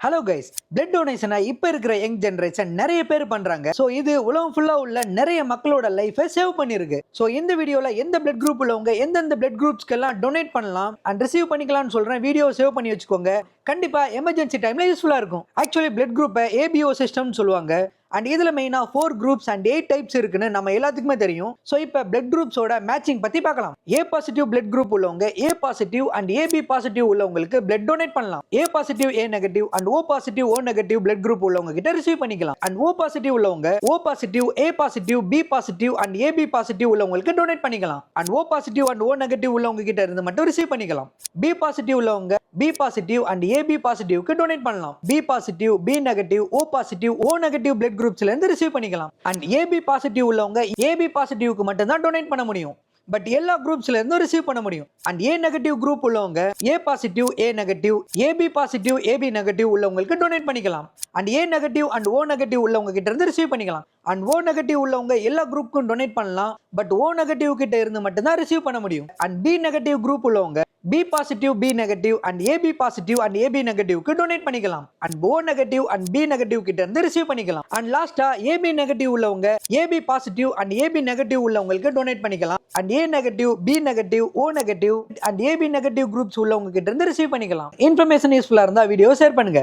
Hello guys blood டொனேஷனை இப்போ இருக்கிற young generation நிறைய பேர் பண்ணுறாங்க ஸோ இது உலகம் ஃபுல்லாக உள்ள நிறைய மக்களோட லைஃபை சேவ் பண்ணியிருக்கு ஸோ இந்த வீடியோவில் எந்த பிளட் குரூப் உள்ளவங்க எந்தெந்த பிளட் குரூப்ஸ்க்கெல்லாம் டொனேட் பண்ணலாம் அண்ட் ரிசீவ் பண்ணிக்கலாம்னு சொல்கிறேன் வீடியோ சேவ் பண்ணி வச்சுக்கோங்க. கண்டிப்பாக எமர்ஜென்சி டைமில் யூஸ்ஃபுல்லாக இருக்கும். ஆக்சுவலி பிளட் குரூப்பை ஏபிஓ சிஸ்டம்னு சொல்லுவாங்க. அண்ட் இதில் மெயினா four groups and eight types இருக்குன்னு நம்ம எல்லாத்துக்குமே தெரியும். ஸோ இப்போ பிளட் குரூப்ஸோட மேட்சிங் பத்தி பார்க்கலாம். ஏ பாசிட்டிவ் பிளட் குரூப் உள்ளவங்க A positive and AB positive உள்ளவங்களுக்கு பிளட் டொனேட் பண்ணலாம். A positive A negative and O positive O negative blood group உள்ளவங்க கிட்ட ரிசீவ் பண்ணிக்கலாம். அண்ட் ஓ பாசிட்டிவ் உள்ளவங்க O positive A positive B positive and AB positive உள்ளவங்களுக்கு donate பண்ணிக்கலாம். And O positive and O negative உள்ளவங்க கிட்ட இருந்து மட்டும் ரிசீவ் பண்ணிக்கலாம். பி பாசிட்டிவ் உள்ளவங்க பி பாசிட்டிவ் அண்ட் ஏபி பாசிட்டிவ்க்கு டொனேட் பண்ணலாம். B positive B negative O positive O negative blood குரூப்ஸ்ல இருந்து ரிசீவ் பண்ணிக்கலாம். அண்ட் ஏபி பாசிட்டிவ் உள்ளவங்க ஏபி பாசிட்டிவ்க்கு மட்டும் தான் டொனேட் பண்ண முடியும். பட் எல்லா குரூப்ஸ்ல இருந்தும் ரிசீவ் பண்ண முடியும். அண்ட் ஏ நெகட்டிவ் குரூப் உள்ளவங்க A positive A negative AB positive AB negative உள்ளவங்களுக்கு டொனேட் பண்ணிக்கலாம். And A negative and O negative உள்ளவங்க கிட்ட இருந்து ரிசீவ் பண்ணிக்கலாம். அண்ட் ஓ நெகட்டிவ் உள்ளவங்க எல்லா குரூப்புக்கும் டொனேட் பண்ணலாம். பட் ஓ நெகட்டிவ் கிட்ட இருந்து மட்டும் தான் ரிசீவ் பண்ண முடியும். அண்ட் பி நெகட்டிவ் குரூப் உள்ளவங்க B positive B negative and AB positive and AB நெகட்டிவ்க்கு donate பண்ணிக்கலாம். And O negative and B negative கிட்ட இருந்து ரிசீவ் பண்ணிக்கலாம். அண்ட் லாஸ்டா ஏபி நெகட்டிவ் உள்ளவங்க AB positive and AB negative உள்ளவங்களுக்கு டொனேட் பண்ணிக்கலாம். And A negative B negative O negative and AB negative groups உள்ளவங்க கிட்ட இருந்து ரிசீவ் பண்ணிக்கலாம். இன்ஃபர்மேஷன் யூஸ்ஃபுல்லா இருந்தா வீடியோ ஷேர் பண்ணுங்க.